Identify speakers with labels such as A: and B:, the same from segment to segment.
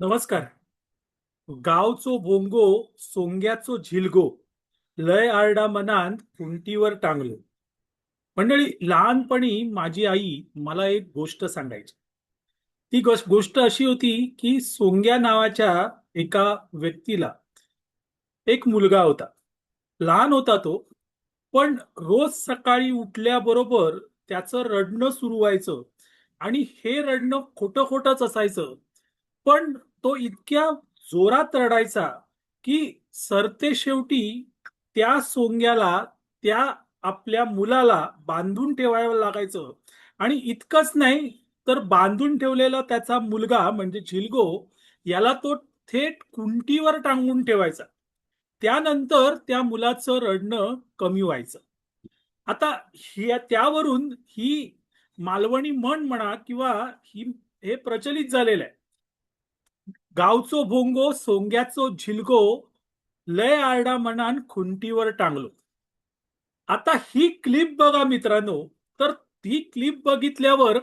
A: नमस्कार. गावचो भोंगो सोंग्याचो झिलगो लय आरडा मनांत उंटीवर टांगलो. मंडळी लहानपणी माझी आई मला एक गोष्ट सांगायची. ती गोष्ट गोष्ट अशी होती की सोंग्या नावाच्या एका व्यक्तीला एक मुलगा होता. लहान होता तो पण रोज सकाळी उठल्याबरोबर त्याचं रडणं सुरू व्हायचं आणि हे रडणं खोटं खोटंच असायचं. पण तो इतक्या जोरात रडायचा की सरते शेवटी त्या सोंग्याला त्या आपल्या मुलाला बांधून ठेवायला लागायचं. आणि इतकंच नाही तर बांधून ठेवलेला त्याचा मुलगा म्हणजे झिलगो याला तो थेट कुंटीवर टांगून ठेवायचा. त्यानंतर त्या मुलाचं रडणं कमी व्हायचं. आता ह्या त्यावरून ही मालवणी म्हण म्हणा किंवा ही हे प्रचलित झालेलं आहे. गावचो भोंगो सोंग्याचो झिलगो लय आरडा मनान खुंटीवर टांगलो. आता ही क्लिप बघा मित्रांनो. तर ती क्लिप बघितल्यावर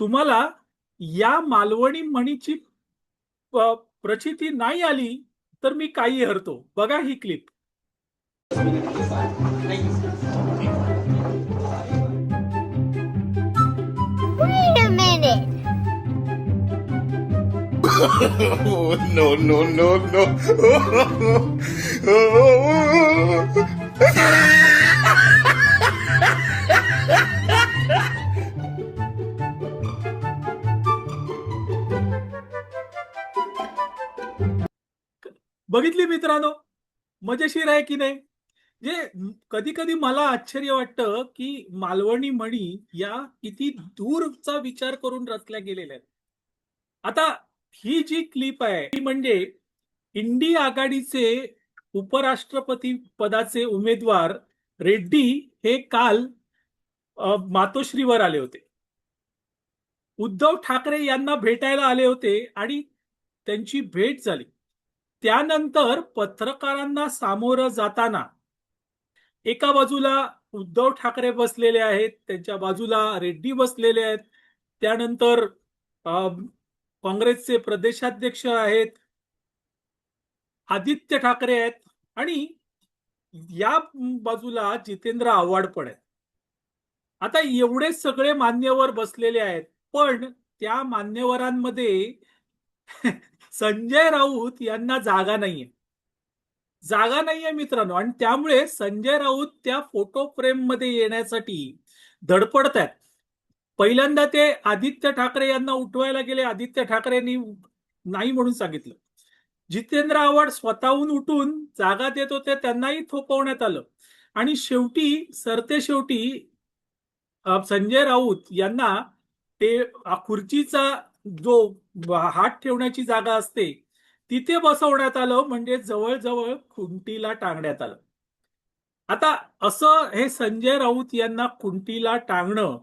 A: तुम्हाला या मालवणी म्हणीची प्रचिती नाही आली तर मी काही हरतो. बघा ही clip.
B: Oh, no, no, no, no.
A: बघितली मित्रांनो? मजेशीर आहे की नाही? जे कधी कधी मला आश्चर्य वाटतं की मालवणी म्हणी या किती दूरचा विचार करून रचल्या गेलेल्या आहेत. आता ही जी क्लिप आहे ती म्हणजे इंडी आघाडीचे उपराष्ट्रपती पदाचे उमेदवार रेड्डी हे काल मातोश्रीवर आले होते. उद्धव ठाकरे यांना भेटायला आले होते आणि त्यांची भेट झाली. त्यानंतर पत्रकारांना सामोरं जाताना एका बाजूला उद्धव ठाकरे बसलेले आहेत त्यांच्या बाजूला रेड्डी बसलेले आहेत. त्यानंतर अं, काँग्रेसचे प्रदेशाध्यक्ष आहेत आदित्य ठाकरे आहेत आणि या बाजूला जितेंद्र आव्हाड पण आहेत. आता एवढे सगळे मान्यवर बसलेले आहेत पण त्या मान्यवरांमध्ये संजय राऊत यांना जागा नाहीये. जागा नाहीये मित्रांनो आणि त्यामुळे संजय राऊत त्या फोटो फ्रेममध्ये येण्यासाठी धडपडत आहेत पहिल्यांदा ते आदित्य ठाकरे यांना उठवायला गेले. आदित्य ठाकरेंनी नाही म्हणून सांगितलं. जितेंद्र आव्हाड स्वतःहून उठून जागा देत होते त्यांनाही थोपवण्यात आलं. आणि शेवटी सरते शेवटी संजय राऊत यांना ते खुर्चीचा जो हात ठेवण्याची जागा असते तिथे बसवण्यात आलं. म्हणजे जवळजवळ खुंटीला टांगण्यात आलं. आता असं हे संजय राऊत यांना खुंटीला टांगणं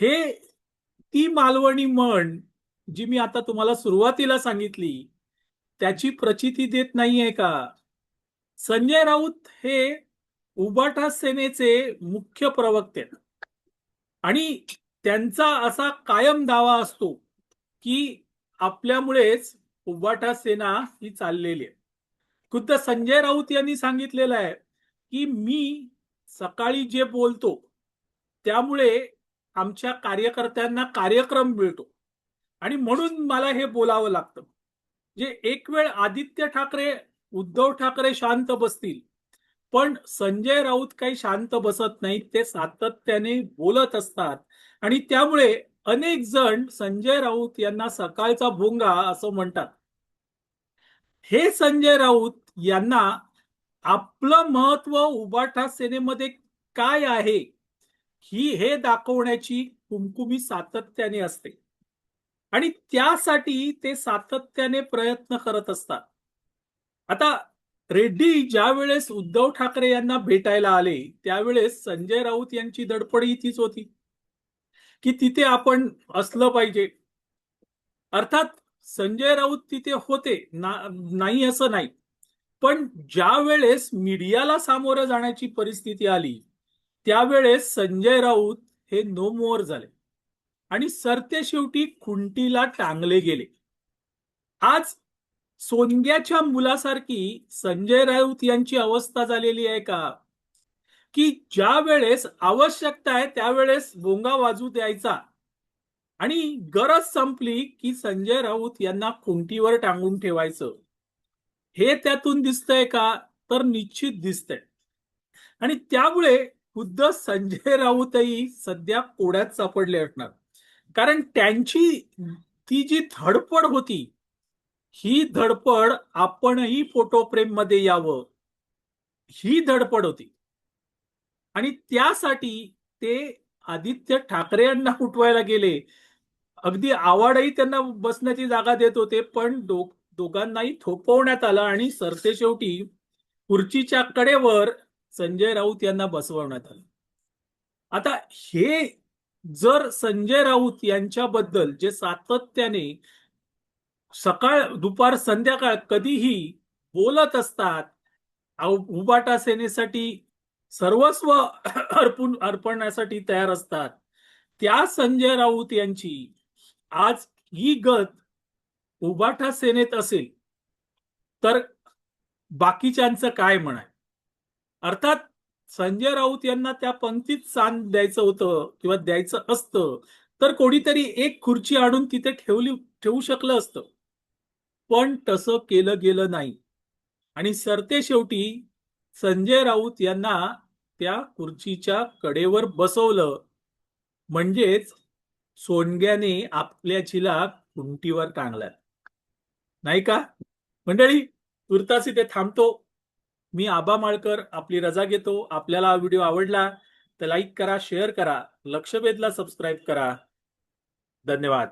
A: हे ती मालवणी म्हण जी मी आता तुम्हाला सुरुवातीला सांगितली त्याची प्रचिती देत नाहीये का? संजय राऊत हे उबाटा सेनेचे मुख्य प्रवक्ते. आणि त्यांचा असा कायम दावा असतो की आपल्यामुळेच उबाटा सेना ही चाललेली आहे. खुद्द संजय राऊत यांनी सांगितलेलं आहे की मी सकाळी जे बोलतो त्यामुळे आमच्या कार्यकर्त्यांना कार्यक्रम मिळतो. आणि म्हणून मला हे बोलावं लागतं. जे एक वेळ आदित्य ठाकरे उद्धव ठाकरे शांत बसतील पण संजय राऊत काही शांत बसत नाहीत ते सातत्याने बोलत असतात. आणि त्यामुळे अनेक जण संजय राऊत यांना सकाळचा भोंगा असं म्हणतात. हे संजय राऊत यांना आपलं महत्त्व उबाठा सेनेमध्ये काय आहे? ही हे दाखवण्याची कुमकुमी सातत्याने असते. आणि त्यासाठी ते सातत्याने प्रयत्न करत असतात. आता रेड्डी ज्या वेळेस उद्धव ठाकरे यांना भेटायला आले त्यावेळेस संजय राऊत यांची दडपड ही तीच होती. की तिथे आपण असलं पाहिजे. अर्थात संजय राऊत तिथे होते ना- नाही असं नाही. पण ज्या वेळेस मीडियाला सामोरं जाण्याची परिस्थिती आली त्यावेळेस संजय राऊत हे नो मोअर झाले आणि सरते शेवटी खुंटीला टांगले गेले. आज सोनग्याच्या मुलासारखी संजय राऊत यांची अवस्था झालेली आहे का? की ज्या वेळेस आवश्यकता आहे त्यावेळेस बोंगा वाजू द्यायचा. आणि गरज संपली की संजय राऊत यांना खुंटीवर टांगून ठेवायचं. हे त्यातून दिसतंय का? तर निश्चित दिसतंय. आणि त्यामुळे खुद्द संजय राऊतही सध्या कोड्यात सापडले असणार. कारण त्यांची ती जी धडपड होती ही धडपड आपणही फोटो फ्रेममध्ये यावं ही धडपड होती. आणि त्यासाठी ते आदित्य ठाकरे यांना उठवायला गेले. अगदी आवाडही त्यांना बसण्याची जागा देत होते पण दो दोघांनाही थोपवण्यात आलं आणि सरतेशेवटी खुर्चीच्या कडेवर संजय राऊत यांना बसवण्यात आलं. आता हे जर संजय राऊत यांच्याबद्दल जे सातत्याने सकाळ दुपार संध्याकाळ कधीही बोलत असतात उबाटा सेनेसाठी सर्वस्व अर्पण अर्पण्यासाठी तयार असतात त्या संजय राऊत यांची आज ही गत उबाटा सेनेत असेल तर बाकीच्यांचं काय म्हणाय अर्थात संजय राऊत यांना त्या पंक्तीत स्थान द्यायचं होतं किंवा द्यायचं असतं तर कोणीतरी एक खुर्ची आणून तिथे ठेवली ठेवू शकलं असतं. पण तसं केलं गेलं नाही. आणि सरते शेवटी संजय राऊत यांना त्या खुर्चीच्या कडेवर बसवलं. म्हणजेच सोनग्याने आपल्या चिला कुंटीवर टांगला नाही का? मंडळी तुर्तास इथे थांबतो. मी आबा माळकर आपली रजा घेतो. आपल्याला हा व्हिडिओ आवडला तर लाईक करा शेअर करा लक्षवेधला सबस्क्राईब करा. धन्यवाद.